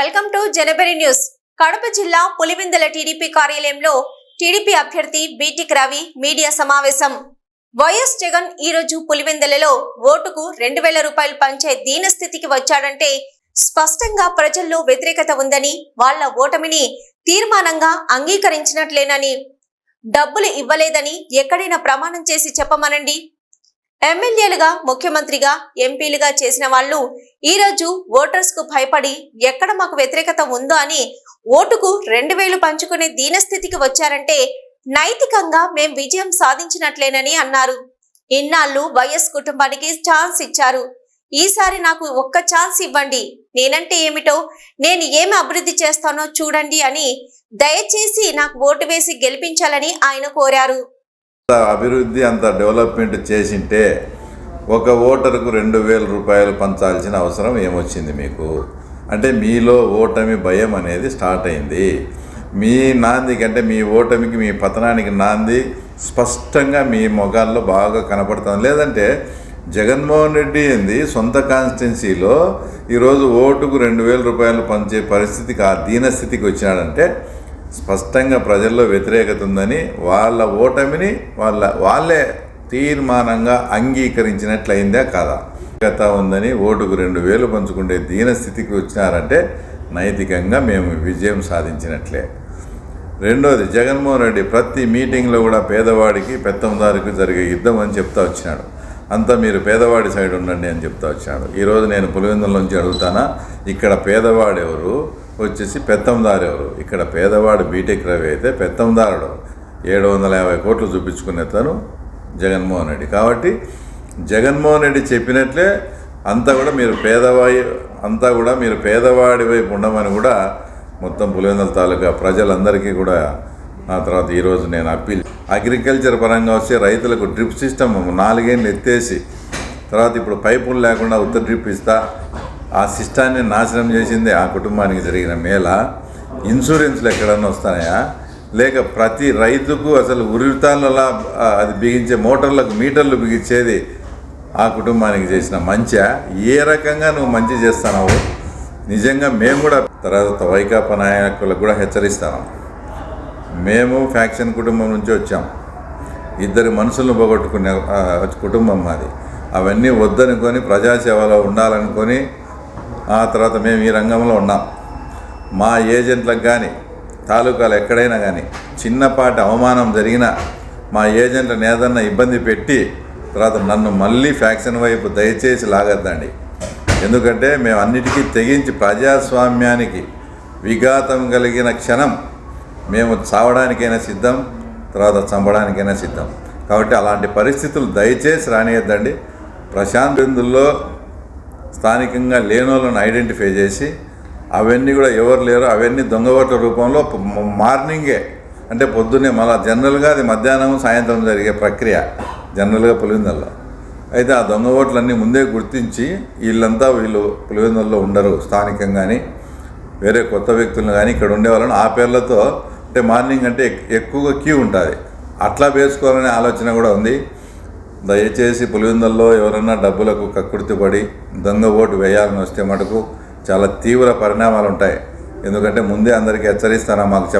Welcome to Janabari news. Kadapa జిల్లా Pulivendula TDP కార్యాలయంలో TDP అభ్యర్థి బీటిక్ రవి మీడియా సమావేశం. వైఎస్ జగన్ ఈ రోజు పులివెందులలో ఓటుకు రెండు వేల రూపాయలు పంచే దీనస్థితికి వచ్చాడంటే స్పష్టంగా ప్రజల్లో వ్యతిరేకత ఉందని వాళ్ళ ఓటమిని తీర్మానంగా అంగీకరించినట్లేనని. డబ్బులు ఇవ్వలేదని ఎక్కడైనా ప్రమాణం చేసి చెప్పమనండి. ఎమ్మెల్యేలుగా ముఖ్యమంత్రిగా ఎంపీలుగా చేసిన వాళ్ళు ఈ రోజు ఓటర్స్కు భయపడి ఎక్కడ మాకు వ్యతిరేకత ఉందో అని ఓటుకు రెండు వేలు పంచుకునే దీనస్థితికి వచ్చారంటే నైతికంగా మేం విజయం సాధించినట్లేనని అన్నారు. ఇన్నాళ్ళు వైఎస్ కుటుంబానికి ఛాన్స్ ఇచ్చారు. ఈసారి నాకు ఒక్క ఛాన్స్ ఇవ్వండి. నేనంటే ఏమిటో నేను ఏమి అభివృద్ధి చేస్తానో చూడండి అని దయచేసి నాకు ఓటు వేసి గెలిపించాలని ఆయన కోరారు. అభివృద్ధి అంత డెవలప్మెంట్ చేసింటే ఒక ఓటరుకు రెండు వేల రూపాయలు పంచాల్సిన అవసరం ఏమొచ్చింది మీకు? అంటే మీలో ఓటమి భయం అనేది స్టార్ట్ అయింది. మీ నాందికి అంటే మీ ఓటమికి మీ పతనానికి నాంది స్పష్టంగా మీ మొగాల్లో బాగా కనపడుతుంది. లేదంటే జగన్మోహన్ రెడ్డి ఏంది? సొంత కాన్స్టిట్యున్సీలో ఈరోజు ఓటుకు రెండు వేల రూపాయలు పంచే పరిస్థితికి ఆ దీనస్థితికి వచ్చినాడంటే స్పష్టంగా ప్రజల్లో వ్యతిరేకత ఉందని వాళ్ళ ఓటమిని వాళ్ళ వాళ్ళే తీర్మానంగా అంగీకరించినట్లయిందే కదా? గత ఉందని ఓటుకు రెండు వేలు పంచుకుంటే దీనస్థితికి వచ్చినారంటే నైతికంగా మేము విజయం సాధించినట్లే. రెండోది జగన్మోహన్ రెడ్డి ప్రతి మీటింగ్లో కూడా పేదవాడికి పెత్తందారికి జరిగే యుద్ధం అని చెప్తా వచ్చినాడు. అంతా మీరు పేదవాడి సైడ్ ఉండండి అని చెప్తా వచ్చాడు ఈరోజు నేను పులివెందుల నుంచి అడుగుతానా? ఇక్కడ పేదవాడెవరు? వచ్చేసి పెత్తందారు ఎవరు? ఇక్కడ పేదవాడు బీటెక్ రవి అయితే పెత్తందారుడు. ఏడు వందల యాభై కోట్లు చూపించుకునే తను జగన్మోహన్ రెడ్డి. కాబట్టి జగన్మోహన్ రెడ్డి చెప్పినట్లే అంతా కూడా మీరు పేదవాయి అంతా కూడా మీరు పేదవాడి వైపు ఉండమని కూడా మొత్తం పులివెందుల తాలూకా ప్రజలందరికీ కూడా ఆ తర్వాత ఈరోజు నేను అప్పీల్. అగ్రికల్చర్ పరంగా వస్తే రైతులకు డ్రిప్ సిస్టమ్ నాలుగేళ్ళు ఎత్తేసి తర్వాత ఇప్పుడు పైపులు లేకుండా ఉత్తర డ్రిప్ ఇస్తా ఆ సిస్టాన్ని నాశనం చేసింది ఆ కుటుంబానికి జరిగిన మేళ ఇన్సూరెన్స్లు ఎక్కడన్నా వస్తాయా? లేక ప్రతి రైతుకు అసలు ఉరితాళ్ళలా అది బిగించే మోటార్లకు మీటర్లు బిగించేది ఆ కుటుంబానికి చేసిన మంచా? ఏ రకంగా నువ్వు మంచి చేస్తున్నావు నిజంగా మేము కూడా తర్వాత వైకాపా నాయకులకు కూడా హెచ్చరిస్తాము మేము ఫ్యాక్షన్ కుటుంబం నుంచి వచ్చాం. ఇద్దరు మనుషులను పోగొట్టుకునే కుటుంబం మాది. అవన్నీ వద్దనుకొని ప్రజాసేవలో ఉండాలనుకొని ఆ తర్వాత మేము ఈ రంగంలో ఉన్నాం. మా ఏజెంట్లకు కానీ తాలూకాలు ఎక్కడైనా కానీ చిన్నపాటి అవమానం జరిగినా మా ఏజెంట్లను ఏదన్నా ఇబ్బంది పెట్టి తర్వాత నన్ను మళ్ళీ ఫ్యాక్షన్ వైపు దయచేసి లాగద్దండి. ఎందుకంటే మేము అన్నిటికీ తెగించి ప్రజాస్వామ్యానికి విఘాతం కలిగిన క్షణం మేము చావడానికైనా సిద్ధం తర్వాత చంపడానికైనా సిద్ధం. కాబట్టి అలాంటి పరిస్థితులు దయచేసి రానియద్దండి. ప్రశాంత్ బిందుల్లో స్థానికంగా లేనోళ్ళని ఐడెంటిఫై చేసి అవన్నీ కూడా ఎవరు లేరు అవన్నీ దొంగ రూపంలో మార్నింగే అంటే పొద్దున్నే మళ్ళీ జనరల్గా అది మధ్యాహ్నం సాయంత్రం జరిగే ప్రక్రియ జనరల్గా పులివెందుల్లో. అయితే ఆ దొంగ ఓట్లన్నీ ముందే గుర్తించి వీళ్ళంతా వీళ్ళు పులివెందుల్లో ఉండరు స్థానికంగాని వేరే కొత్త వ్యక్తులను కానీ ఇక్కడ ఉండే వాళ్ళని ఆ పేర్లతో అంటే మార్నింగ్ అంటే ఎక్కువగా క్యూ ఉంటుంది. అట్లా వేసుకోవాలనే ఆలోచన కూడా ఉంది. దయచేసి పులివెందుల్లో ఎవరన్నా డబ్బులకు కక్కుర్తిపడి దొంగ ఓటు వేయాలని వస్తే మటుకు చాలా తీవ్ర పరిణామాలు ఉంటాయి ఎందుకంటే ముందే అందరికీ హెచ్చరిస్తానా మాకు